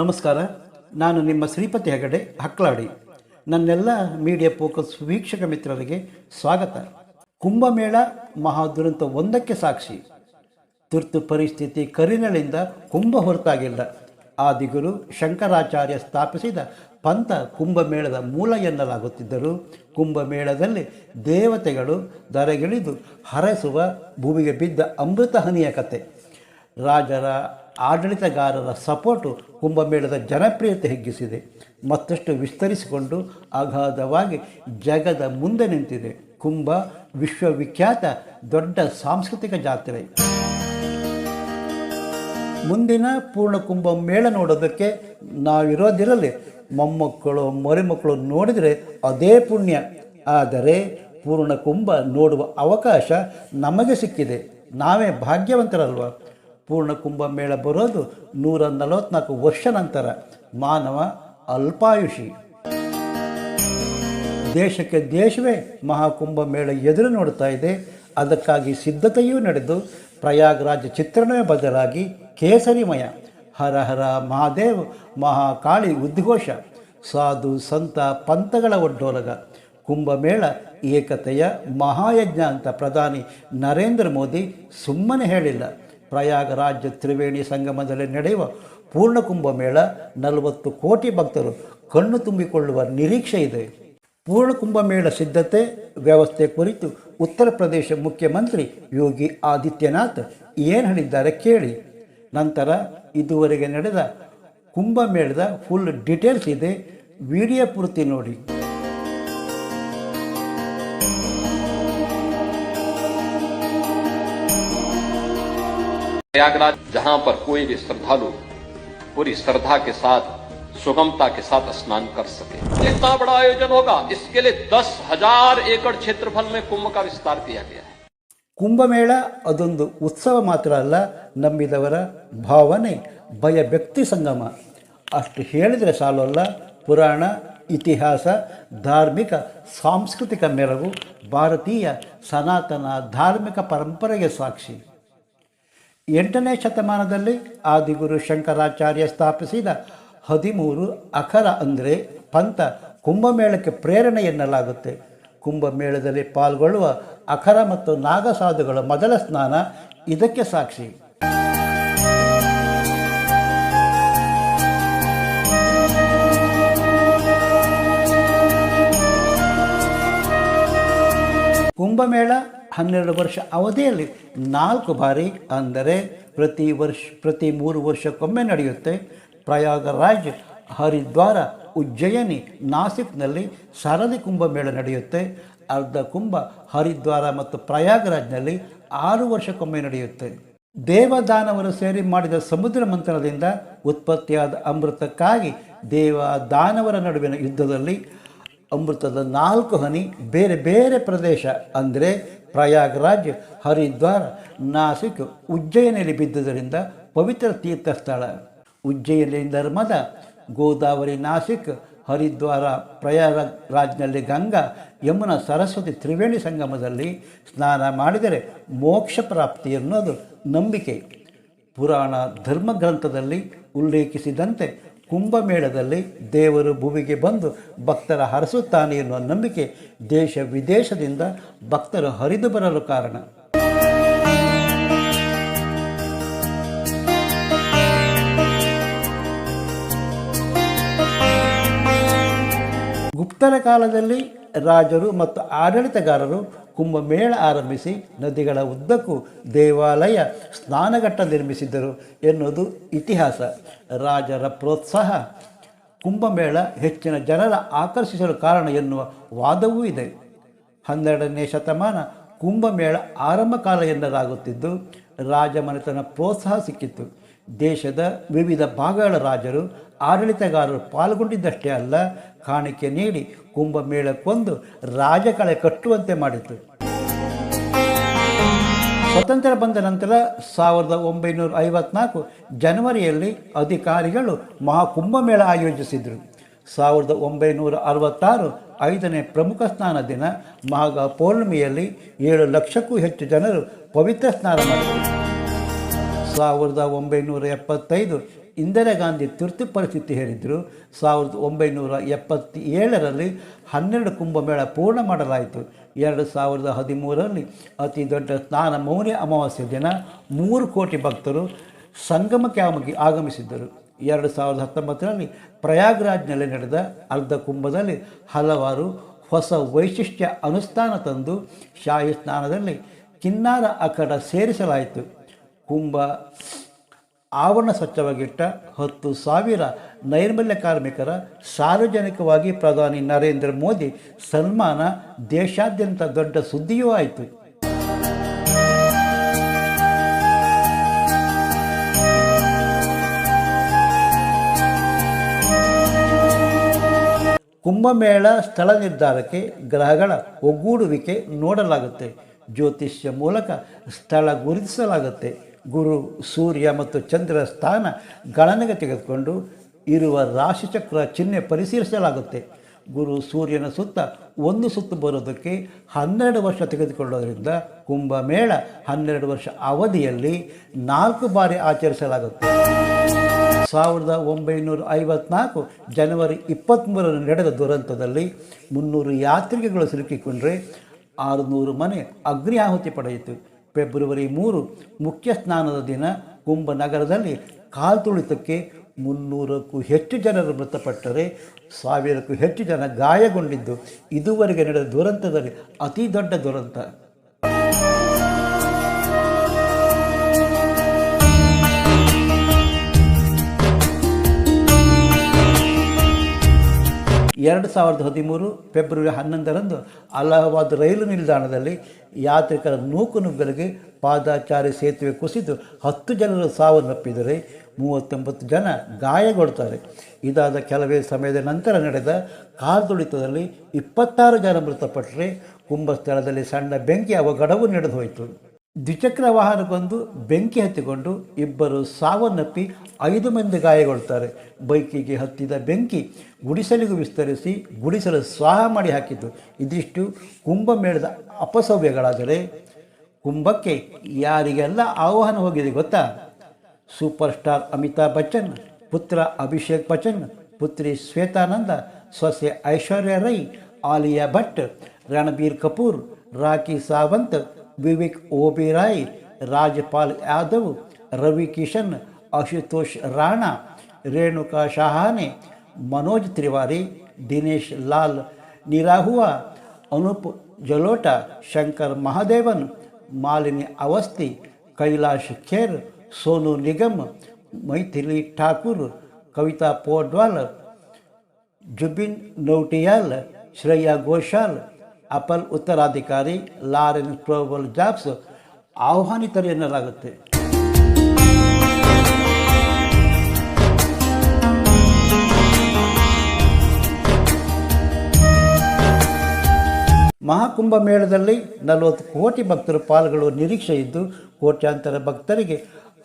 ನಮಸ್ಕಾರ. ನಾನು ನಿಮ್ಮ ಶ್ರೀಪತಿ ಹೆಗಡೆ, ಹಕ್ಲಾಡಿ. ನನ್ನೆಲ್ಲ ಮೀಡಿಯಾ ಫೋಕಸ್ ವೀಕ್ಷಕ ಮಿತ್ರರಿಗೆ ಸ್ವಾಗತ. ಕುಂಭಮೇಳ ಮಹಾದುರಂತ ಒಂದಕ್ಕೆ ಸಾಕ್ಷಿ. ತುರ್ತು ಪರಿಸ್ಥಿತಿ ಕರಿನಳಿಂದ ಕುಂಭ ಹೊರತಾಗಿಲ್ಲ. ಆದಿಗುರು ಶಂಕರಾಚಾರ್ಯ ಸ್ಥಾಪಿಸಿದ ಪಂಥ ಕುಂಭಮೇಳದ ಮೂಲ ಎನ್ನಲಾಗುತ್ತಿದ್ದರು ಕುಂಭಮೇಳದಲ್ಲಿ ದೇವತೆಗಳು ದರೆಗಿಳಿದು ಹರಸುವ ಭೂಮಿಗೆ ಬಿದ್ದ ಅಮೃತ ಹನಿಯ ಕತೆ. ರಾಜರ ಆಡಳಿತಗಾರರ ಸಪೋರ್ಟು ಕುಂಭಮೇಳದ ಜನಪ್ರಿಯತೆ ಹೆಗ್ಗಿಸಿದೆ ಮತ್ತಷ್ಟು ವಿಸ್ತರಿಸಿಕೊಂಡು ಅಗಾಧವಾಗಿ ಜಗದ ಮುಂದೆ ನಿಂತಿದೆ. ಕುಂಭ ವಿಶ್ವವಿಖ್ಯಾತ ದೊಡ್ಡ ಸಾಂಸ್ಕೃತಿಕ ಜಾತ್ರೆ. ಮುಂದಿನ ಪೂರ್ಣ ಕುಂಭ ಮೇಳ ನೋಡೋದಕ್ಕೆ ನಾವಿರೋದಿರಲಿ. ಮೊಮ್ಮಕ್ಕಳು, ಮರಿಮಕ್ಕಳು ನೋಡಿದರೆ ಅದೇ ಪುಣ್ಯ. ಆದರೆ ಪೂರ್ಣ ಕುಂಭ ನೋಡುವ ಅವಕಾಶ ನಮಗೆ ಸಿಕ್ಕಿದೆ. ನಾವೇ ಭಾಗ್ಯವಂತರಲ್ವ? ಪೂರ್ಣ ಕುಂಭಮೇಳ ಬರೋದು ನೂರ ನಲವತ್ನಾಲ್ಕು ವರ್ಷ ನಂತರ. ಮಾನವ ಅಲ್ಪಾಯುಷಿ. ದೇಶಕ್ಕೆ ದೇಶವೇ ಮಹಾಕುಂಭಮೇಳ ಎದುರು ನೋಡ್ತಾ ಇದೆ. ಅದಕ್ಕಾಗಿ ಸಿದ್ಧತೆಯೂ ನಡೆದು ಪ್ರಯಾಗರಾಜ ಚಿತ್ರಣವೇ ಬದಲಾಗಿ ಕೇಸರಿಮಯ, ಹರ ಹರ ಮಹಾದೇವ್, ಮಹಾಕಾಳಿ ಉದ್ಘೋಷ, ಸಾಧು ಸಂತ ಪಂಥಗಳ ಒಡ್ಡೋಲಗ ಕುಂಭಮೇಳ ಏಕತೆಯ ಮಹಾಯಜ್ಞ ಅಂತ ಪ್ರಧಾನಿ ನರೇಂದ್ರ ಮೋದಿ ಸುಮ್ಮನೆ ಹೇಳಿಲ್ಲ. ಪ್ರಯಾಗರಾಜ ತ್ರಿವೇಣಿ ಸಂಗಮದಲ್ಲಿ ನಡೆಯುವ ಪೂರ್ಣ ಕುಂಭಮೇಳ ನಲವತ್ತು ಕೋಟಿ ಭಕ್ತರು ಕಣ್ಣು ತುಂಬಿಕೊಳ್ಳುವ ನಿರೀಕ್ಷೆ ಇದೆ. ಪೂರ್ಣ ಕುಂಭಮೇಳ ಸಿದ್ಧತೆ ವ್ಯವಸ್ಥೆ ಕುರಿತು ಉತ್ತರ ಪ್ರದೇಶ ಮುಖ್ಯಮಂತ್ರಿ ಯೋಗಿ ಆದಿತ್ಯನಾಥ್ ಏನು ಹೇಳಿದ್ದಾರೆ ಕೇಳಿ. ನಂತರ ಇದುವರೆಗೆ ನಡೆದ ಕುಂಭಮೇಳದ ಫುಲ್ ಡೀಟೇಲ್ಸ್ ಇದೆ. ವಿಡಿಯೋ ಪೂರ್ತಿ ನೋಡಿ. प्रयागराज जहां पर कोई भी श्रद्धालु पूरी श्रद्धा के साथ सुगमता के साथ स्नान कर सके इतना बड़ा आयोजन होगा इसके लिए दस हजार एकड़ क्षेत्रफल में कुंभ का विस्तार किया गया है ಕುಂಭಮೇಳ ಅದೊಂದು ಉತ್ಸವ ಮಾತ್ರ ಅಲ್ಲ ನಂಬಿದವರ ಭಾವನೆ ಭಯ ವ್ಯಕ್ತಿ ಸಂಗಮ ಅಷ್ಟು ಹೇಳಿದರೆ ಸಾಲಲ್ಲ ಪುರಾಣ ಇತಿಹಾಸ ಧಾರ್ಮಿಕ ಸಾಂಸ್ಕೃತಿಕ ಮೆರಗು ಭಾರತೀಯ ಸನಾತನ ಧಾರ್ಮಿಕ ಪರಂಪರೆಗೆ ಸಾಕ್ಷಿ ಎಂಟನೇ ಶತಮಾನದಲ್ಲಿ ಆದಿಗುರು ಶಂಕರಾಚಾರ್ಯ ಸ್ಥಾಪಿಸಿದ ಹದಿಮೂರು ಅಖರ ಅಂದರೆ ಪಂಥ ಕುಂಭಮೇಳಕ್ಕೆ ಪ್ರೇರಣೆ ಎನ್ನಲಾಗುತ್ತೆ. ಕುಂಭಮೇಳದಲ್ಲಿ ಪಾಲ್ಗೊಳ್ಳುವ ಅಖರ ಮತ್ತು ನಾಗಸಾಧುಗಳ ಮೊದಲ ಸ್ನಾನ ಇದಕ್ಕೆ ಸಾಕ್ಷಿ. ಕುಂಭಮೇಳ ಹನ್ನೆರಡು ವರ್ಷ ಅವಧಿಯಲ್ಲಿ ನಾಲ್ಕು ಬಾರಿ ಅಂದರೆ ಪ್ರತಿ ವರ್ಷ, ಪ್ರತಿ ಮೂರು ವರ್ಷಕ್ಕೊಮ್ಮೆ ನಡೆಯುತ್ತೆ. ಪ್ರಯಾಗರಾಜ್ ಹರಿದ್ವಾರ ಉಜ್ಜಯಿನಿ ನಾಸಿಕ್ನಲ್ಲಿ ಕುಂಭ ಕುಂಭಮೇಳ ನಡೆಯುತ್ತೆ. ಅರ್ಧ ಕುಂಭ ಹರಿದ್ವಾರ ಮತ್ತು ಪ್ರಯಾಗರಾಜ್ನಲ್ಲಿ ಆರು ವರ್ಷಕ್ಕೊಮ್ಮೆ ನಡೆಯುತ್ತೆ. ದೇವದಾನವರು ಸೇರಿ ಮಾಡಿದ ಸಮುದ್ರ ಮಂಥನದಿಂದ ಉತ್ಪತ್ತಿಯಾದ ಅಮೃತಕ್ಕಾಗಿ ದೇವ ದಾನವರ ನಡುವಿನ ಯುದ್ಧದಲ್ಲಿ ಅಮೃತದ ನಾಲ್ಕು ಹನಿ ಬೇರೆ ಬೇರೆ ಪ್ರದೇಶ, ಅಂದರೆ ಪ್ರಯಾಗರಾಜ್, ಹರಿದ್ವಾರ, ನಾಸಿಕ್ ಉಜ್ಜಯನಲ್ಲಿ ಬಿದ್ದುದರಿಂದ ಪವಿತ್ರ ತೀರ್ಥಸ್ಥಳ. ಉಜ್ಜಯಿನಿ ನರ್ಮದ, ಗೋದಾವರಿ, ನಾಸಿಕ್, ಹರಿದ್ವಾರ, ಪ್ರಯಾಗರಾಜ್ನಲ್ಲಿ ಗಂಗಾ, ಯಮುನಾ ಸರಸ್ವತಿ ತ್ರಿವೇಣಿ ಸಂಗಮದಲ್ಲಿ ಸ್ನಾನ ಮಾಡಿದರೆ ಮೋಕ್ಷ ಪ್ರಾಪ್ತಿ ಅನ್ನೋದು ನಂಬಿಕೆ. ಪುರಾಣ ಧರ್ಮಗ್ರಂಥದಲ್ಲಿ ಉಲ್ಲೇಖಿಸಿದಂತೆ ಕುಂಭಮೇಳದಲ್ಲಿ ದೇವರು ಭೂಮಿಗೆ ಬಂದು ಭಕ್ತರ ಹರಸುತ್ತಾನೆ ಎನ್ನುವ ನಂಬಿಕೆ ದೇಶ ವಿದೇಶದಿಂದ ಭಕ್ತರು ಹರಿದು ಬರಲು ಕಾರಣ. ಗುಪ್ತರ ಕಾಲದಲ್ಲಿ ರಾಜರು ಮತ್ತು ಆಡಳಿತಗಾರರು ಕುಂಭಮೇಳ ಆರಂಭಿಸಿ ನದಿಗಳ ಉದ್ದಕ್ಕೂ ದೇವಾಲಯ ಸ್ನಾನಘಟ್ಟ ನಿರ್ಮಿಸಿದ್ದರು ಎನ್ನುವುದು ಇತಿಹಾಸ. ರಾಜರ ಪ್ರೋತ್ಸಾಹ ಕುಂಭಮೇಳ ಹೆಚ್ಚಿನ ಜನರ ಆಕರ್ಷಿಸಲು ಕಾರಣ ಎನ್ನುವ ವಾದವೂ ಇದೆ. ಹನ್ನೆರಡನೇ ಶತಮಾನ ಕುಂಭಮೇಳ ಆರಂಭ ಕಾಲ ಎನ್ನಲಾಗುತ್ತಿದ್ದು, ರಾಜಮನೆತನ ಪ್ರೋತ್ಸಾಹ ಸಿಕ್ಕಿತ್ತು. ದೇಶದ ವಿವಿಧ ಭಾಗಗಳ ರಾಜರು, ಆಡಳಿತಗಾರರು ಪಾಲ್ಗೊಂಡಿದ್ದಷ್ಟೇ ಅಲ್ಲ, ಕಾಣಿಕೆ ನೀಡಿ ಕುಂಭಮೇಳಕ್ಕೊಂದು ರಾಜಕಳೆ ಕಟ್ಟುವಂತೆ ಮಾಡಿತು ಸ್ವತಂತ್ರ ಬಂದ ನಂತರ ಸಾವಿರದ ಒಂಬೈನೂರ ಐವತ್ನಾಲ್ಕು ಜನವರಿಯಲ್ಲಿ ಅಧಿಕಾರಿಗಳು ಮಹಾಕುಂಭಮೇಳ ಆಯೋಜಿಸಿದರು. ಸಾವಿರದ ಒಂಬೈನೂರ ಅರವತ್ತಾರು ಐದನೇ ಪ್ರಮುಖ ಸ್ನಾನ ದಿನ ಮಾಘ ಪೌರ್ಣಿಮೆಯಲ್ಲಿ ಏಳು ಲಕ್ಷಕ್ಕೂ ಹೆಚ್ಚು ಜನರು ಪವಿತ್ರ ಸ್ನಾನ ಮಾಡಿದರು. ಸಾವಿರದ ಒಂಬೈನೂರ ಎಪ್ಪತ್ತೈದು ಇಂದಿರಾ ಗಾಂಧಿ ತುರ್ತು ಪರಿಸ್ಥಿತಿ ಹೇರಿದ್ರು ಸಾವಿರದ ಒಂಬೈನೂರ ಎಪ್ಪತ್ತೇಳರಲ್ಲಿ ಹನ್ನೆರಡು ಕುಂಭಮೇಳ ಪೂರ್ಣ ಮಾಡಲಾಯಿತು. ಎರಡು ಸಾವಿರದ ಹದಿಮೂರರಲ್ಲಿ ಅತಿ ದೊಡ್ಡ ಸ್ನಾನ ಮೌನಿ ಅಮಾವಾಸ್ಯೆ ದಿನ ಮೂರು ಕೋಟಿ ಭಕ್ತರು ಸಂಗಮಕ್ಕೆ ಆಗಮಿ ಆಗಮಿಸಿದ್ದರು. ಎರಡು ಸಾವಿರದ ಹತ್ತೊಂಬತ್ತರಲ್ಲಿ ಪ್ರಯಾಗ್ರಾಜ್ನಲ್ಲಿ ನಡೆದ ಅರ್ಧ ಕುಂಭದಲ್ಲಿ ಹಲವಾರು ಹೊಸ ವೈಶಿಷ್ಟ್ಯ ಅನುಷ್ಠಾನ ತಂದು ಶಾಹಿ ಸ್ನಾನದಲ್ಲಿ ಕಿನ್ನಾರ ಅಖಡ ಸೇರಿಸಲಾಯಿತು. ಕುಂಭ, ಆವರಣ ಸ್ವಚ್ಛವಾಗಿಟ್ಟ ಹತ್ತು ಸಾವಿರ ನೈರ್ಮಲ್ಯ ಕಾರ್ಮಿಕರ ಸಾರ್ವಜನಿಕವಾಗಿ ಪ್ರಧಾನಿ ನರೇಂದ್ರ ಮೋದಿ ಸನ್ಮಾನ ದೇಶಾದ್ಯಂತ ದೊಡ್ಡ ಸುದ್ದಿಯೂ ಆಯಿತು. ಕುಂಭಮೇಳ ಸ್ಥಳ ನಿರ್ಧಾರಕ್ಕೆ ಗ್ರಹಗಳ ಒಗ್ಗೂಡುವಿಕೆ ನೋಡಲಾಗುತ್ತೆ. ಜ್ಯೋತಿಷ್ಯ ಮೂಲಕ ಸ್ಥಳ ಗುರುತಿಸಲಾಗುತ್ತೆ. ಗುರು, ಸೂರ್ಯ ಮತ್ತು ಚಂದ್ರ ಸ್ಥಾನ ಗಣನೆಗೆ ತೆಗೆದುಕೊಂಡು ಇರುವ ರಾಶಿಚಕ್ರ ಚಿಹ್ನೆ ಪರಿಶೀಲಿಸಲಾಗುತ್ತೆ. ಗುರು, ಸೂರ್ಯನ ಸುತ್ತ ಒಂದು ಸುತ್ತು ಬರೋದಕ್ಕೆ ಹನ್ನೆರಡು ವರ್ಷ ತೆಗೆದುಕೊಳ್ಳೋದ್ರಿಂದ ಕುಂಭಮೇಳ ಹನ್ನೆರಡು ವರ್ಷ ಅವಧಿಯಲ್ಲಿ ನಾಲ್ಕು ಬಾರಿ ಆಚರಿಸಲಾಗುತ್ತೆ. ಸಾವಿರದ ಒಂಬೈನೂರ ಐವತ್ನಾಲ್ಕು ಜನವರಿ ಇಪ್ಪತ್ತ್ಮೂರರಲ್ಲಿ ನಡೆದ ದುರಂತದಲ್ಲಿ ಮುನ್ನೂರು ಯಾತ್ರಿಕೆಗಳು ಸಿಲುಕಿಕೊಂಡ್ರೆ ಆರುನೂರು ಮನೆ ಅಗ್ನಿ ಆಹುತಿ ಪಡೆಯಿತು. ಫೆಬ್ರವರಿ ಮೂರು ಮುಖ್ಯ ಸ್ನಾನದ ದಿನ ಕುಂಭ ನಗರದಲ್ಲಿ ಕಾಲ್ತುಳಿತಕ್ಕೆ ಮುನ್ನೂರಕ್ಕೂ ಹೆಚ್ಚು ಜನರು ಮೃತಪಟ್ಟರೆ ಸಾವಿರಕ್ಕೂ ಹೆಚ್ಚು ಜನ ಗಾಯಗೊಂಡಿದ್ದು ಇದುವರೆಗೆ ನಡೆದ ದುರಂತದಲ್ಲಿ ಅತಿ ದೊಡ್ಡ ದುರಂತ. ಎರಡು ಸಾವಿರದ ಹದಿಮೂರು ಫೆಬ್ರವರಿ ಹನ್ನೊಂದರಂದು ಅಲಹಾಬಾದ್ ರೈಲು ನಿಲ್ದಾಣದಲ್ಲಿ ಯಾತ್ರಿಕರ ನೂಕುನುಗ್ಗಲಿಗೆ ಪಾದಾಚಾರಿ ಸೇತುವೆ ಕುಸಿದು ಹತ್ತು ಜನರು ಸಾವನ್ನಪ್ಪಿದರೆ ಮೂವತ್ತೊಂಬತ್ತು ಜನ ಗಾಯಗೊಳ್ತಾರೆ ಇದಾದ ಕೆಲವೇ ಸಮಯದ ನಂತರ ನಡೆದ ಕಾಲ್ತುಳಿತದಲ್ಲಿ ಇಪ್ಪತ್ತಾರು ಜನ ಮೃತಪಟ್ಟರೆ ಕುಂಭಸ್ಥಳದಲ್ಲಿ ಸಣ್ಣ ಬೆಂಕಿ ಅವಘಡವು ನಡೆದು ಹೋಯಿತು ದ್ವಿಚಕ್ರ ವಾಹನಕ್ಕೊಂದು ಬೆಂಕಿ ಹತ್ತಿಕೊಂಡು ಇಬ್ಬರು ಸಾವನ್ನಪ್ಪಿ ಐದು ಮಂದಿ ಗಾಯಗೊಳ್ತಾರೆ. ಬೈಕಿಗೆ ಹತ್ತಿದ ಬೆಂಕಿ ಗುಡಿಸಲಿಗೂ ವಿಸ್ತರಿಸಿ ಗುಡಿಸಲು ಸ್ವಾಹ ಮಾಡಿ ಹಾಕಿತು ಇದಿಷ್ಟು ಕುಂಭಮೇಳದ ಅಪಸವ್ಯಗಳಾದರೆ ಕುಂಭಕ್ಕೆ ಯಾರಿಗೆಲ್ಲ ಆಹ್ವಾನ ಹೋಗಿದೆ ಗೊತ್ತಾ? ಸೂಪರ್ ಸ್ಟಾರ್ ಅಮಿತಾಬ್ ಬಚ್ಚನ್, ಪುತ್ರ ಅಭಿಷೇಕ್ ಬಚ್ಚನ್, ಪುತ್ರಿ ಶ್ವೇತಾನಂದ, ಸೊಸೆ ಐಶ್ವರ್ಯ ರೈ, ಆಲಿಯಾ ಭಟ್, ರಣಬೀರ್ ಕಪೂರ್, ರಾಖಿ ಸಾವಂತ್, ವಿವೇಕ್ ಓಬಿರಾಯ್ ರಾಜಪಾಲ್ ಯಾದವ್ ರವಿ ಕಿಶನ್ ಅಶುತೋಷ್ ರಾಣಾ ರೇಣುಕಾ ಶಹಾನೆ ಮನೋಜ್ ತಿವಾರಿ ದಿನೇಶ್ ಲಾಲ್ ನಿರಾಹುವಾ ಅನೂಪ್ ಜಲೋಟ ಶಂಕರ್ ಮಹಾದೇವನ್ ಮಾಲಿನಿ ಅವಸ್ಥಿ ಕೈಲಾಶ್ ಖೇರ್ ಸೋನು ನಿಗಮ್ ಮೈಥಿಲಿ ಠಾಕೂರ್ ಕವಿತಾ ಪೋಡ್ವಾಲ್ ಜುಬಿನ್ ನೌಟಿಯಾಲ್ ಶ್ರೇಯಾ ಘೋಷಾಲ್ ಅಪಲ್ ಉತ್ತರಾಧಿಕಾರಿ ಲಾರೆನ್ ಟ್ರೋಬಲ್ ಜಾಬ್ಸ್ ಆಹ್ವಾನಿತರು ಮಹಾಕುಂಭ ಮೇಳದಲ್ಲಿ ನಲವತ್ತು ಕೋಟಿ ಭಕ್ತರು ಪಾಲ್ಗೊಳ್ಳುವ ನಿರೀಕ್ಷೆ ಇದ್ದು, ಕೋಟ್ಯಾಂತರ ಭಕ್ತರಿಗೆ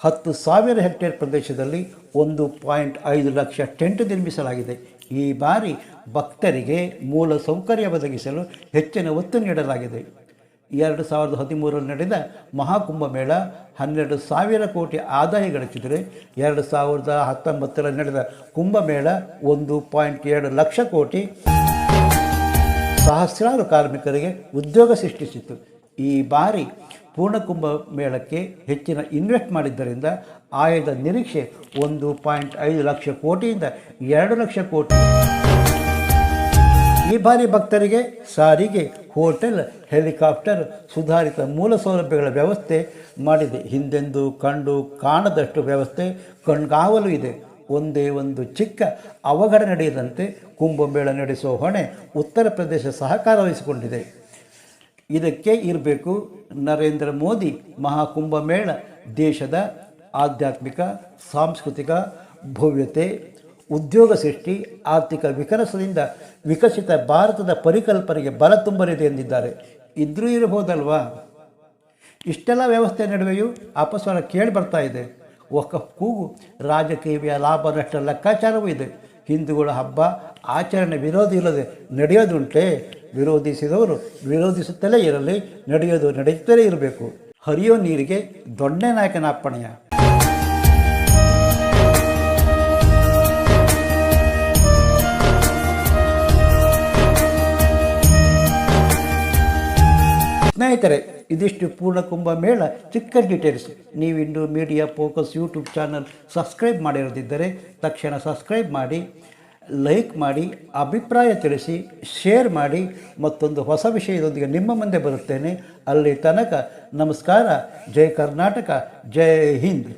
ಹತ್ತು ಸಾವಿರ ಹೆಕ್ಟೇರ್ ಪ್ರದೇಶದಲ್ಲಿ ಒಂದು ಪಾಯಿಂಟ್ ಐದು ಲಕ್ಷ ಟೆಂಟ್ ನಿರ್ಮಿಸಲಾಗಿದೆ. ಈ ಬಾರಿ ಭಕ್ತರಿಗೆ ಮೂಲ ಸೌಕರ್ಯ ಒದಗಿಸಲು ಹೆಚ್ಚಿನ ಒತ್ತು ನೀಡಲಾಗಿದೆ. ಎರಡು ಸಾವಿರದ ಹದಿಮೂರರಲ್ಲಿ ನಡೆದ ಮಹಾಕುಂಭ ಮೇಳ ಹನ್ನೆರಡು ಸಾವಿರ ಕೋಟಿ ಆದಾಯ ಗಳಿಸಿದರೆ, ಎರಡು ಸಾವಿರದ ಹತ್ತೊಂಬತ್ತರಲ್ಲಿ ನಡೆದ ಕುಂಭಮೇಳ ಒಂದು ಪಾಯಿಂಟ್ ಎರಡು ಲಕ್ಷ ಕೋಟಿ ಸಹಸ್ರಾರು ಕಾರ್ಮಿಕರಿಗೆ ಉದ್ಯೋಗ ಸೃಷ್ಟಿಸಿತು. ಈ ಬಾರಿ ಪೂರ್ಣಕುಂಭ ಮೇಳಕ್ಕೆ ಹೆಚ್ಚಿನ ಇನ್ವೆಸ್ಟ್ ಮಾಡಿದ್ದರಿಂದ ಆಯದ ನಿರೀಕ್ಷೆ ಒಂದು ಪಾಯಿಂಟ್ ಐದು ಲಕ್ಷ ಕೋಟಿಯಿಂದ ಎರಡು ಲಕ್ಷ ಕೋಟಿ. ಈ ಬಾರಿ ಭಕ್ತರಿಗೆ ಸಾರಿಗೆ, ಹೋಟೆಲ್, ಹೆಲಿಕಾಪ್ಟರ್ ಸುಧಾರಿತ ಮೂಲ ಸೌಲಭ್ಯಗಳ ವ್ಯವಸ್ಥೆ ಮಾಡಿದೆ. ಹಿಂದೆಂದು ಕಂಡು ಕಾಣದಷ್ಟು ವ್ಯವಸ್ಥೆ ಕಣ್ಗಾವಲು ಇದೆ. ಒಂದೇ ಒಂದು ಚಿಕ್ಕ ಅವಘಡ ನಡೆಯದಂತೆ ಕುಂಭಮೇಳ ನಡೆಸುವ ಹೊಣೆ ಉತ್ತರ ಪ್ರದೇಶ ಸಹಕಾರ ವಹಿಸಿಕೊಂಡಿದೆ. ಇದಕ್ಕೆ ಇರಬೇಕು ನರೇಂದ್ರ ಮೋದಿ ಮಹಾಕುಂಭಮೇಳ ದೇಶದ ಆಧ್ಯಾತ್ಮಿಕ, ಸಾಂಸ್ಕೃತಿಕ, ಭವ್ಯತೆ, ಉದ್ಯೋಗ ಸೃಷ್ಟಿ, ಆರ್ಥಿಕ ವಿಕಾಸದಿಂದ ವಿಕಸಿತ ಭಾರತದ ಪರಿಕಲ್ಪನೆಗೆ ಬಲ ತುಂಬಲಿದೆ ಎಂದಿದ್ದಾರೆ. ಇದ್ರೂ ಇರಬಹುದಲ್ವಾ? ಇಷ್ಟೆಲ್ಲ ವ್ಯವಸ್ಥೆ ನಡುವೆಯೂ ಅಪಸ್ವರ ಕೇಳಿ ಬರ್ತಾ ಇದೆ. ಒಕ್ಕ ಕೂಗು ರಾಜಕೀಯ ಲಾಭ ನಷ್ಟ ಲೆಕ್ಕಾಚಾರವೂ ಇದೆ. ಹಿಂದೂಗಳ ಹಬ್ಬ, ಆಚರಣೆ ವಿರೋಧಿ ಇಲ್ಲದೆ ನಡೆಯೋದುಂಟೆ? ವಿರೋಧಿಸಿದವರು ವಿರೋಧಿಸುತ್ತಲೇ ಇರಲಿ, ನಡೆಯೋದು ನಡೆಯುತ್ತಲೇ ಇರಬೇಕು. ಹರಿಯೋ ನೀರಿಗೆ ದೊಣ್ಣೆ ನಾಯಕನ ಅಪ್ಪಣೆಯ. ಸ್ನೇಹಿತರೆ, ಇದಿಷ್ಟು ಪೂರ್ಣಕುಂಭ ಮೇಳ ಚಿಕ್ಕ details ನೀವಿಂದು Media Focus YouTube channel subscribe ಮಾಡಿರದಿದ್ದರೆ ತಕ್ಷಣ ಸಬ್ಸ್ಕ್ರೈಬ್ ಮಾಡಿ ಲೈಕ್ ಮಾಡಿ, ಅಭಿಪ್ರಾಯ ತಿಳಿಸಿ ಶೇರ್ ಮಾಡಿ, ಮತ್ತೊಂದು ಹೊಸ ವಿಷಯದೊಂದಿಗೆ ನಿಮ್ಮ ಮುಂದೆ ಬರುತ್ತೇನೆ. ಅಲ್ಲಿ ತನಕ ನಮಸ್ಕಾರ. ಜೈ ಕರ್ನಾಟಕ, ಜೈ ಹಿಂದ್.